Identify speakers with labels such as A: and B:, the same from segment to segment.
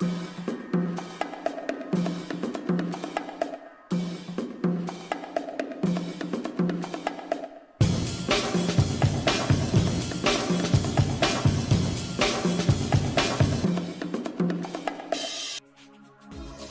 A: you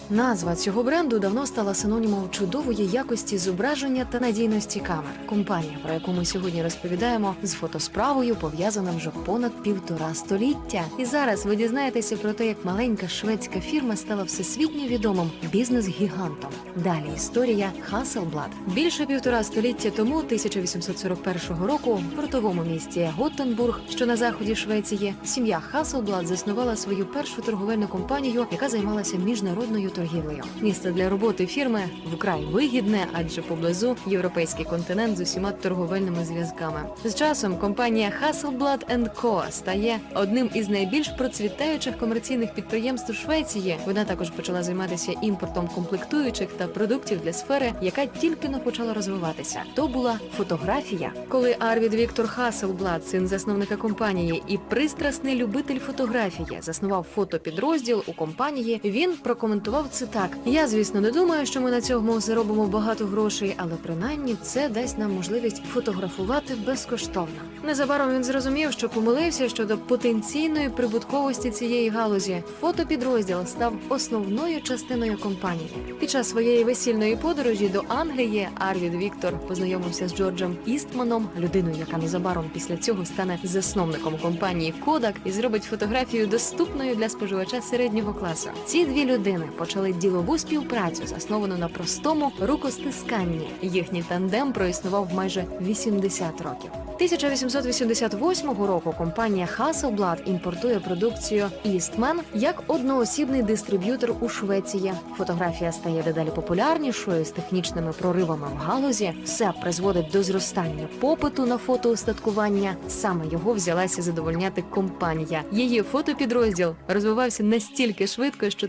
A: Назва цього бренду давно стала синонімом чудової якості зображення та надійності камер. Компанія, про яку ми сьогодні розповідаємо, з фотосправою пов'язана вже понад півтора століття. І зараз ви дізнаєтеся про те, як маленька шведська фірма стала всесвітньо відомим бізнес-гігантом. Далі історія Hasselblad. Більше півтора століття тому, 1841 року, в портовому місті Готтенбург, що на заході Швеції, сім'я Hasselblad заснувала свою першу торговельну компанію, яка займалася міжнародною торгівлею. Місце для роботи фірми вкрай вигідне, адже поблизу європейський континент з усіма торговельними зв'язками. З часом компанія Hasselblad Co. стає одним із найбільш процвітаючих комерційних підприємств Швеції. Вона також почала займатися імпортом комплектуючих та продуктів для сфери, яка тільки но почала розвиватися. То була фотографія. Коли Арвід Віктор Hasselblad, син засновника компанії і пристрасний любитель фотографії, заснував фотопідрозділ у компанії, він прокоментував це так: я, звісно, не думаю, що ми на цьому заробимо багато грошей, але принаймні це дасть нам можливість фотографувати безкоштовно. Незабаром він зрозумів, що помилився щодо потенційної прибутковості цієї галузі. Фотопідрозділ став основною частиною компанії. Під час своєї весільної подорожі до Англії Арвід Віктор познайомився з Джорджем Істманом, людиною, яка незабаром після цього стане засновником компанії Kodak і зробить фотографію доступною для споживача середнього класу. Ці дві людини почали ділову співпрацю, засновану на простому рукостисканні. Їхній тандем проіснував майже 80 років. 1888 року компанія Hasselblad імпортує продукцію Eastman як одноосібний дистриб'ютор у Швеції. Фотографія стає дедалі популярнішою з технічними проривами в галузі. Все призводить до зростання попиту на фотоустаткування. Саме його взялася задовольняти компанія. Її фотопідрозділ розвивався настільки швидко, що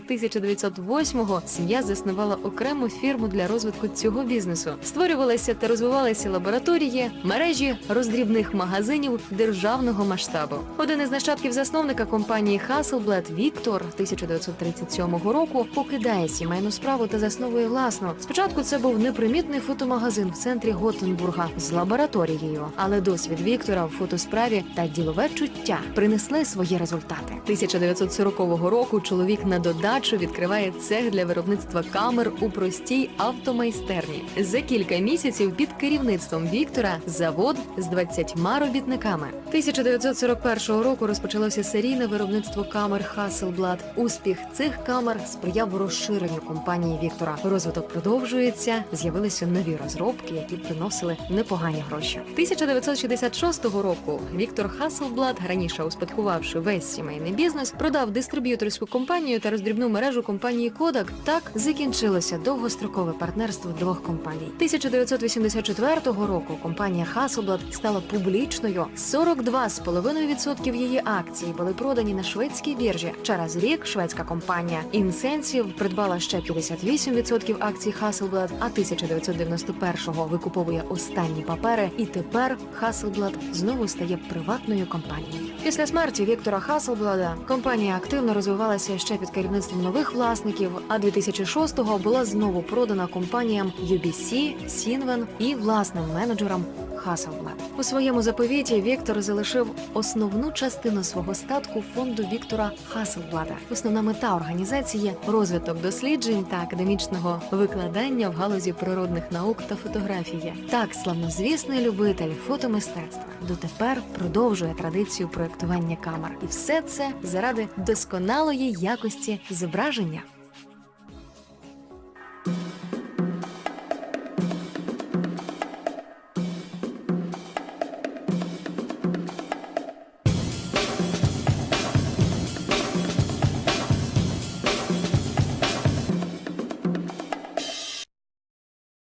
A: 1908-го сім'я заснувала окрему фірму для розвитку цього бізнесу. Створювалися та розвивалися лабораторії, мережі роздрібних магазинів державного масштабу. Один із нащадків засновника компанії Hasselblad Віктор 1937 року покидає сімейну справу та засновує власну. Спочатку це був непримітний фотомагазин в центрі Готенбурга з лабораторією, але досвід Віктора в фотосправі та ділове чуття принесли свої результати. 1940 року чоловік на додачу відкриває цех для виробництва камер у простій автомайстерні. За кілька місяців під керівництвом Віктора завод з 20 робітниками. 1941 року розпочалося серійне виробництво камер Hasselblad. Успіх цих камер сприяв розширенню компанії Віктора. Розвиток продовжується. З'явилися нові розробки, які приносили непогані гроші. 1966 року Віктор Hasselblad, раніше успадкувавши весь сімейний бізнес, продав дистриб'юторську компанію та роздрібну мережу компанії Kodak. Так закінчилося довгострокове партнерство двох компаній. 1984 року компанія Hasselblad стала публічною. 42,5% її акцій були продані на шведській біржі. Через рік шведська компанія Incentive придбала ще 58% акцій Hasselblad, а 1991-го викуповує останні папери. І тепер Hasselblad знову стає приватною компанією. Після смерті Віктора Hasselblad компанія активно розвивалася ще під керівництвом нових власників. А 2006-го була знову продана компаніям UBC, Sinven і власним менеджерам Hasselblad. У своєму заповіті Віктор залишив основну частину свого статку фонду Віктора Hasselblad. Основна мета організації розвиток досліджень та академічного викладання в галузі природних наук та фотографії. Так, славнозвісний любитель фотомистецтва дотепер продовжує традицію проектування камер, і все це заради досконалої якості зображення.